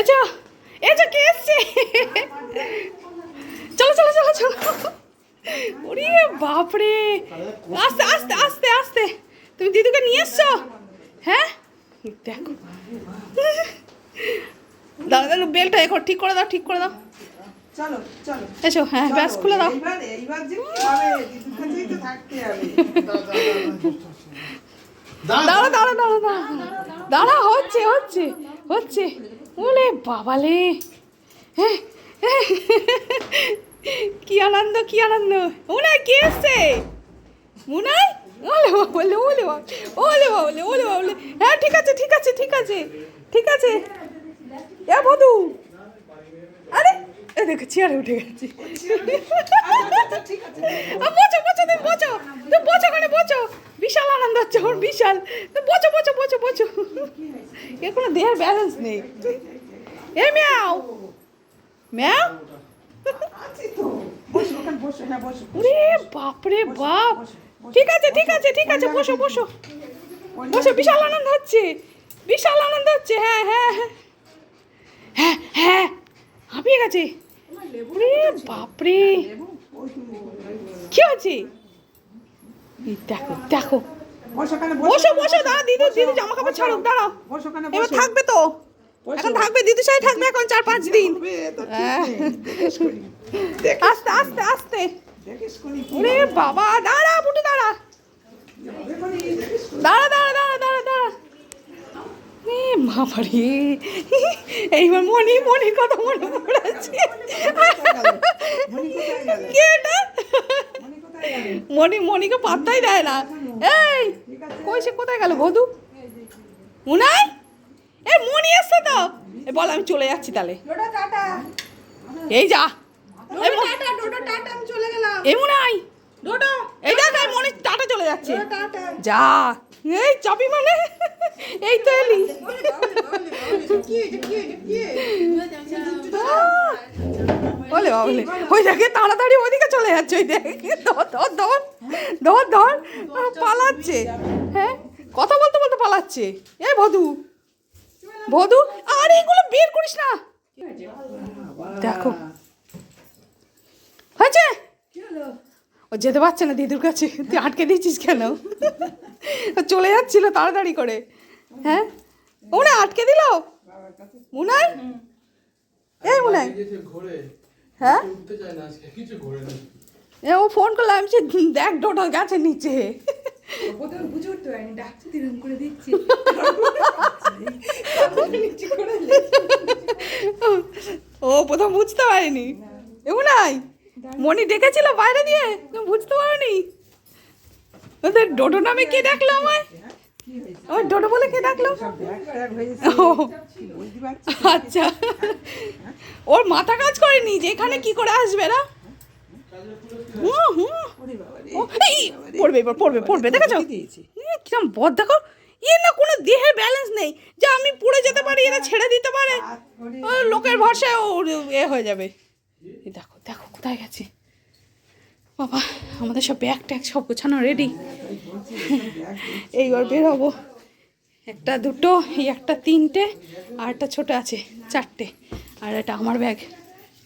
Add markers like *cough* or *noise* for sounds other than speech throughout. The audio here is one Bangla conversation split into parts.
এচো এচো কে এসছে? চলো চলো চলো চলো। ওরে বাপরে। আস্তে আস্তে আস্তে আস্তে। তুমি দিদিকে নিয়ে এসছো? হ্যাঁ? দেখো। দাও দাও বেলটা এখন ঠিক করে দাও ঠিক করে দাও। চলো চলো। এসো হ্যাঁ ব্যাস খুলে দাও। এইবার যে তো থাকতে হবে। দাঁড়া দাঁড়া দাঁড়া দাঁড়া দাঁড়া হচ্ছে হচ্ছে হচ্ছে। ওলে বাবালে। কি আনন্দ কি আনন্দ। মুনাই কে এসছে? মুনাই? ওলে বাবলে ওলে ওলে বাবলে ওলে বাবলে হ্যাঁ ঠিক আছে ঠিক আছে ঠিক আছে ঠিক আছে। এ, বধু। আরে, এ, দেখো, চেয়ারে উঠে গেছি। বোঝো বোঝো তুমি বোঝো তুমি বোঝো ওখানে বোঝো বিশাল আনন্দ হচ্ছে ওর বিশাল। তুমি বোঝো বোঝো বোঝো বোঝো এর কোনো দেহের ব্যালেন্স নেই। এ ম্যাও। ম্যাও বাপ। ঠিক আছে ঠিক আছে ঠিক আছে বসো বসো। বসো বিশাল আনন্দ হচ্ছে। বিশাল আনন্দ হচ্ছে হ্যাঁ হ্যাঁ হ্যাঁ। হ্যাঁ হ্যাঁ। হাঁপিয়ে গেছে। বাপরে। কি হচ্ছে? দেখো দেখো। বসো বসো। দাঁড়া দিদি দিদি জামা কাপড় ছাড়ুক দাঁড়াও। এবার থাকবে তো। এখন থাকবে দিদি সাহেব থাকবে এখন চার পাঁচ দিন। হ্যাঁ। আস্তে আস্তে আস্তে। ওরে বাবা দাঁড়া বুটু দাঁড়া। দাঁড়া দাঁড়া দাঁড়া দাঁড়া দাঁড়া। বাবা এইবার মনি মনির কথা মনে পড়েছে। কে মনি মনিকে পাত্তাই দেয় না। এই কই কোথায় গেল বধু? উনাই তো বল আমি চলে যাচ্ছি তাহলে। এই যা। এই এই দেখ এই মনি টাটা চলে যাচ্ছে। যা। এই মানে? এই তো এলি? বলে বলে। ওই দেখে তাড়াতাড়ি ওইদিকে চলে যাচ্ছে ওই দেখ। ধর ধর ধর ধর ধর। পালাচ্ছে। হ্যাঁ? কথা বলতে বলতে পালাচ্ছে। এ ভদু ভদু আর এগুলো বের করিস না। দেখো। হয়েছে? ও যেতে পারছে না দিদুর কাছে। তুই আটকে দিয়েছিস কেন? চলে যাচ্ছিল তাড়াতাড়ি করে। হ্যাঁ? ও আটকে দিল? মুনাই? এই মুনাই। হ্যাঁ? এ ও ফোন করলাম আমি দেখ ডোটো গেছে নিচে। বুঝে উঠতে পারিনি, ডাকছি করে দিচ্ছি। ও প্রথম বুঝতে পারিনি। এমন নাই মনি ডেকেছিল বাইরে দিয়ে বুঝতে পারোনি। ওদের ডোডো নামে কে ডাকলো আমায়? আমার ডোডো বলে কে ডাকলো। ও? আচ্ছা। ওর মাথা কাজ করেনি যে এখানে কি করে আসবে না? পড়বে এবার পড়বে পড়বে দেখেছ কিরম বদ দেখো। এ না কোনো দেহের ব্যালেন্স নেই। যে আমি পড়ে যেতে পারি এরা ছেড়ে দিতে পারে। ও লোকের ভরসায় ওর এ হয়ে যাবে। দেখো দেখো কোথায় গেছে? বাবা আমাদের সব ব্যাগ ট্যাগ সব গোছানো রেডি এইবার বেরোবো একটা দুটো এই একটা তিনটে আর একটা ছোটো আছে চারটে। আর এটা আমার ব্যাগ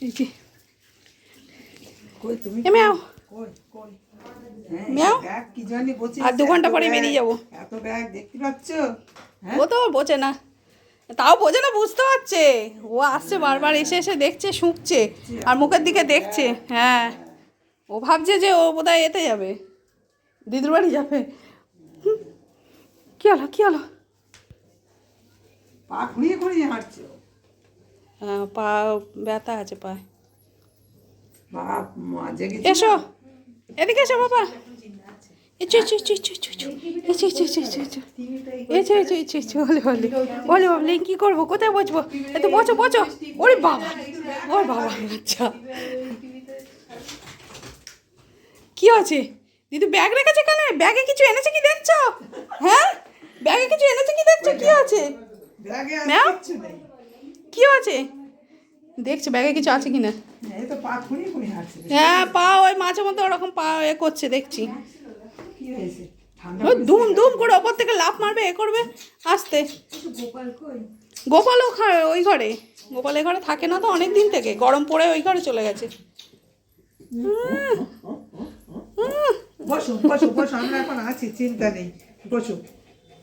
এই যে। কই তুমি? এ ম্যাও? হ্যাঁ, কি জানি বসে আর দু ঘণ্টা পরে বেরিয়ে যাব। এত ব্যাগ দেখতে পাচ্ছ? হ্যাঁ? ও তো বোঝে না। তাও বোঝে না বুঝতে পারছে। ও আসছে বারবার এসে এসে দেখছে শুঁকছে আর মুখের দিকে দেখছে। হ্যাঁ। ও ভাবছে যে ও বোধহয় এতে যাবে। দিদুর বাড়ি যাবে। কি হলো কি হলো? পা ঘুরিয়ে ঘুরিয়ে হাঁটছো হ্যাঁ, পা ব্যথা আছে পায়ে। এসো। এদিকে এসো বাবা এসো এসো বলে বলে বলে বাবলে কী করব কোথায় বসবো এ তো বসো বসো ওরে বাবা ওর বাবা আচ্ছা কি আছে দিদি ব্যাগ রেখেছে কেন ব্যাগে কিছু এনেছে কি দেখছ হ্যাঁ ব্যাগে কিছু এনেছে কি দেখছ কি আছে ব্যাগে কি আছে দেখছ ব্যাগে কিছু আছে কি না হাঁটছে হ্যাঁ পা ওই মাঝে মধ্যে ওরকম পা এ করছে দেখছি। কি হয়েছে? ঠান্ডা ও দুম দুম করে ওপর থেকে লাফ মারবে এ করবে আস্তে গোপাল গোপালও ওই ঘরে। গোপালের ঘরে থাকে না তো অনেক দিন থেকে গরম পড়ে ওই ঘরে চলে গেছে।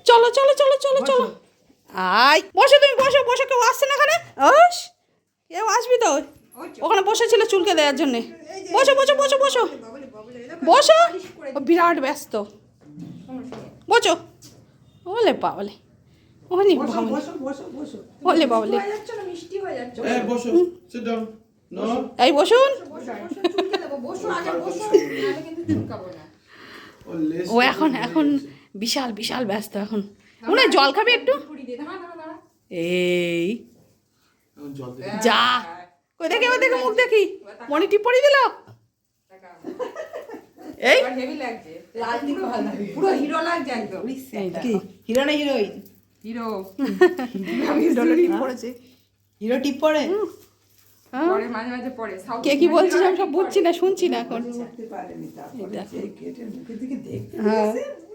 চলো চলো চলো চলো চলো। আই বসো তুমি বসো বসো কেউ আসছে না এখানে? কেউ আসবি তো? ওখানে বসেছিল চুলকে দেওয়ার জন্যে। বসো বসো বসো বসো। বসো। ও বিরাট ব্যস্ত। বসো। ওলে বাবলে। ওলে বাবলে। বসো বসো বসো। ওলে বাবলে। এই বসো। সিট ডাউন নো এই বসুন। ও এখন এখন বিশাল বিশাল ব্যস্ত এখন। উনি জল খাবে একটু। এই। যা। কই দেখি ওই দেখে মুখ দেখি। মনি টিপ পরিয়ে দিল? এই। হেভি লাগছে। লাল ভালো লাগে। পুরো হিরো লাগছে একদম। এই কি দেখো। হিরো না হিরোইন হিরো হিরোটা টিপ পড়েছে। হিরো টিপ পড়ে? হ্যাঁ? পরে মাঝে মাঝে পরে সাউথ কে কি বলছিস আমি সব বুঝছি না শুনছি না এখন। হ্যাঁ।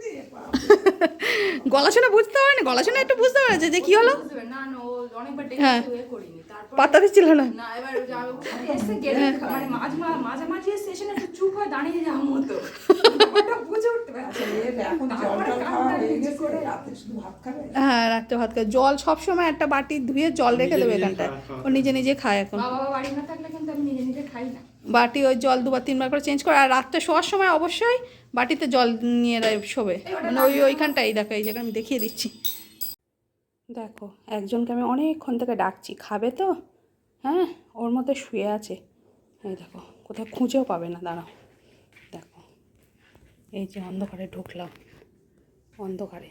*laughs* গলা শোনা বুঝতে হবে না গলা শোনা একটু বুঝতে পেরেছে যে কি হলো? না হ্যাঁ। পাত্তা দিচ্ছিল না? না এবার ওই যে আমি ওখানে এসে গেলে মানে একটু চুপ হয়ে হয়ে ভাত খাবে? হ্যাঁ রাত্রে ভাত খায় জল সবসময় একটা বাটি ধুয়ে জল রেখে দেবে এখানটায়। ও নিজে নিজে খায় এখন। মা বাবা বাড়ি না থাকলে কিন্তু আমি নিজে নিজে খাই না। বাটি ওই জল দুবার তিনবার করে চেঞ্জ করে আর রাত্রে শোয়ার সময় অবশ্যই বাটিতে জল নিয়ে শোবে। মানে ওই ওইখানটাই দেখো এই জায়গায় আমি দেখিয়ে দিচ্ছি। দেখো, একজনকে আমি অনেকক্ষণ থেকে ডাকছি, খাবে তো? হ্যাঁ ওর মধ্যে শুয়ে আছে। এই দেখো, কোথাও খুঁজেও পাবে না, দাঁড়াও। দেখো, এই যে অন্ধকারে ঢুকলাম, অন্ধকারে।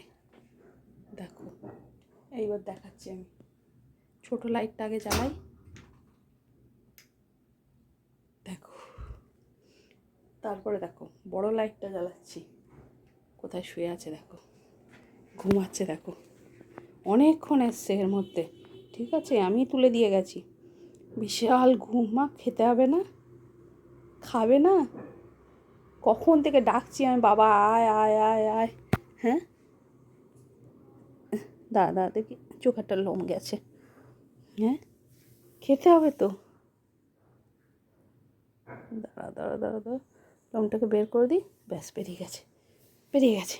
দেখো, এইবার দেখাচ্ছি আমি। ছোটো লাইটটা আগে জ্বালাই। দেখো, তারপরে দেখো, বড় লাইটটা জ্বালাচ্ছি। কোথায় শুয়ে আছে, দেখো, ঘুমাচ্ছে, দেখো। অনেকক্ষণ এসছে এর মধ্যে। ঠিক আছে, আমি তুলে দিয়ে গেছি। বিশাল ঘুম ঘুমা খেতে হবে না? খাবে না? কখন থেকে ডাকছি আমি? বাবা, আয় আয় আয় আয়। হ্যাঁ? দাঁড়া দেখি চোখেরটা লোম গেছে। হ্যাঁ? খেতে হবে তো? দাঁড়া দাঁড়া দাঁড়া দাঁড়া, লোমটাকে বের করে দিই। ব্যাস, বেরিয়ে গেছে। বেরিয়ে গেছে।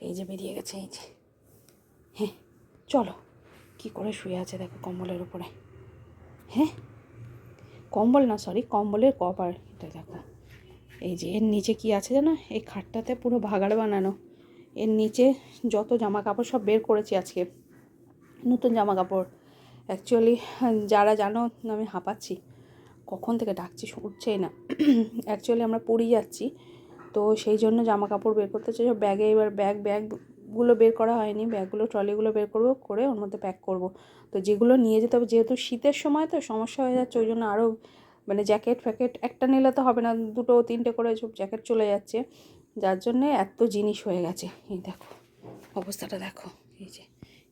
এই যে বেরিয়ে গেছে, এই যে। হ্যাঁ চলো। কি করে শুয়ে আছে দেখো কম্বলের উপরে। হ্যাঁ? কম্বল না সরি কম্বলের কভার এটা দেখো। এই যে এর নিচে কি আছে জানো? এই খাটটাতে পুরো ভাগাড় বানানো। এর নিচে যত জামা কাপড় সব বের করেছি আজকে। নতুন জামা কাপড় অ্যাকচুয়ালি যারা জানো আমি হাঁপাচ্ছি। কখন থেকে ডাকছি উঠছেই না। অ্যাকচুয়ালি আমরা পুরী যাচ্ছি। তো সেই জন্য জামা কাপড় বের করতে চাই। ব্যাগে এবার ব্যাগ ব্যাগ ব্যাগগুলো বের করা হয়নি ব্যাগগুলো ট্রলিগুলো বের করব, করে ওর মধ্যে প্যাক করব। তো যেগুলো নিয়ে যেতে হবে, যেহেতু শীতের সময় তো সমস্যা হয়ে যাচ্ছে, ওই জন্য আরও মানে জ্যাকেট ফ্যাকেট একটা নিলে তো হবে না, দুটো, তিনটে করে সব জ্যাকেট চলে যাচ্ছে। যার জন্যে এত জিনিস হয়ে গেছে। এই দেখো, অবস্থাটা দেখো, এই যে,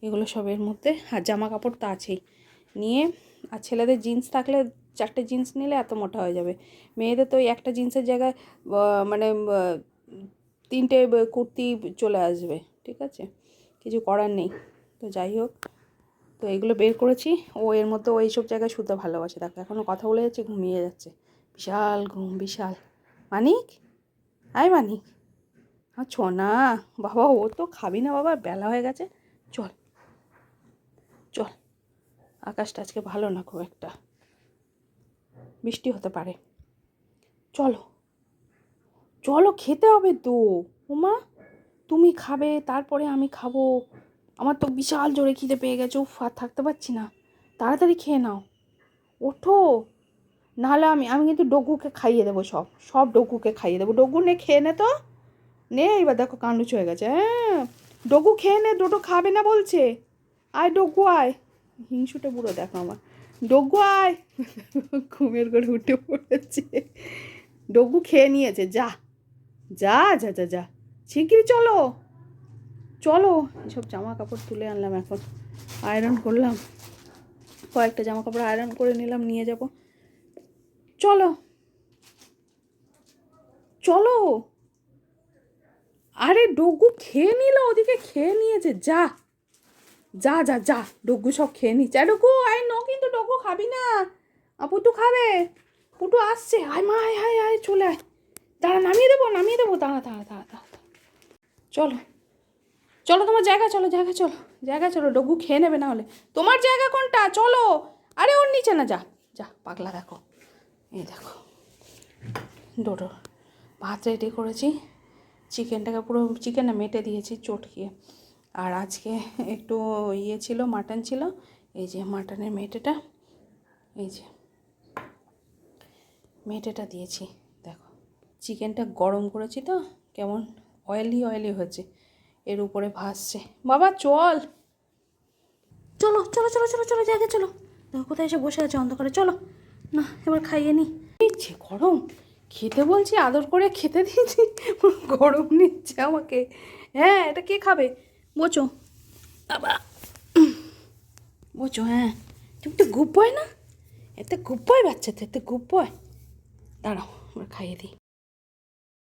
এগুলো সবের মধ্যে, আর জামা কাপড় তো আছেই। নিয়ে, আর ছেলেদের জিন্স থাকলে চারটে জিন্স নিলে এত মোটা হয়ে যাবে। মেয়েদের তো ওই একটা জিন্সের জায়গায় মানে তিনটে কুর্তি চলে আসবে। ঠিক আছে? কিছু করার নেই। তো যাই হোক, তো এগুলো বের করেছি। ও এর মধ্যে ওই সব জায়গায় শুতে ভালোবাসে। দেখো এখনও কথা বলে যাচ্ছে, ঘুমিয়ে যাচ্ছে। বিশাল ঘুম, বিশাল। মানিক? আয় মানিক। আর ছ না। বাবা, ও তো খাবি না বাবা, বেলা হয়ে গেছে। চল। চল। আকাশটা আজকে ভালো না খুব একটা। বৃষ্টি হতে পারে। চলো। চলো, খেতে হবে তো। উমা। তুমি খাবে, তারপরে আমি খাব। আমার তো বিশাল জোরে খিদে পেয়ে গেছে, উফ, আর থাকতে পারছি না। তাড়াতাড়ি খেয়ে নাও। ওঠো। নাহলে আমি আমি কিন্তু ডগুকে খাইয়ে দেবো সব সব ডগুকে খাইয়ে দেবো। ডগু নে, খেয়ে নে তো। নে, এবার দেখো কান্ডুচ হয়ে গেছে। হ্যাঁ ডগু খেয়ে নে, ডোটো খাবে না বলছে। আয় ডগু আয়। হিংসুটে বুড়ো, দেখো আমার। ডগু আয়। ঘুমের করে উঠে পড়েছে। ডগু খেয়ে নিয়েছে, যা। যা যা যা যা। শিগগিরি চলো। চলো। এসব জামা কাপড় তুলে আনলাম এখন। আয়রন করলাম। কয়েকটা জামা কাপড় আয়রন করে নিলাম, নিয়ে যাব। চলো। চলো। আরে ডগু খেয়ে নিল, ওদিকে খেয়ে নিয়েছে। যা। যা যা যা। ডগু সব খেয়ে নিচ্ছে। ডগু, আয় ন কিন্তু ডগু, খাবি না। পুটু খাবে। পুটু আসছে। আয় মা, আয় আয় আয়, চলে আয়। দাঁড়া, নামিয়ে দেবো নামিয়ে দেবো। দাঁড়া দাঁড়া দাঁড়া। চলো। চলো তোমার জায়গা, চলো জায়গা চলো। জায়গা, চলো, ডগু খেয়ে নেবে না হলে। তোমার জায়গা কোনটা? চলো। আরে ওর নিচে না, যা যা, পাগলা দেখো। এই দেখো। ডোডো, ভাত রেডি করেছি। চিকেনটাকে পুরো চিকেনটা মেটে দিয়েছি, চটকিয়ে। আর আজকে একটু ইয়ে ছিল, মাটন ছিল। এই যে মাটনের মেটেটা, এই যে মেটেটা দিয়েছি। দেখো, চিকেনটা গরম করেছি তো, কেমন অয়েলি অয়েলি হয়েছে। এর উপরে ভাসছে। বাবা চল। চলো চলো চলো চলো চলো জায়গায় চলো। দেখো কোথায় এসে বসে আছে অন্ধকারে। চলো। না এবার খাইয়ে নি। নিচ্ছে গরম। খেতে বলছি আদর করে খেতে দিয়েছি। *laughs* গরম নিচ্ছে আমাকে। হ্যাঁ এটা কে খাবে? বোচো। বাবা। বোচো হ্যাঁ। তুমি তো গুপ বয় না? এতে গুপ বয় বাচ্চাতে এতে গুপ বয় দাঁড়াও আমরা খাইয়ে দিই।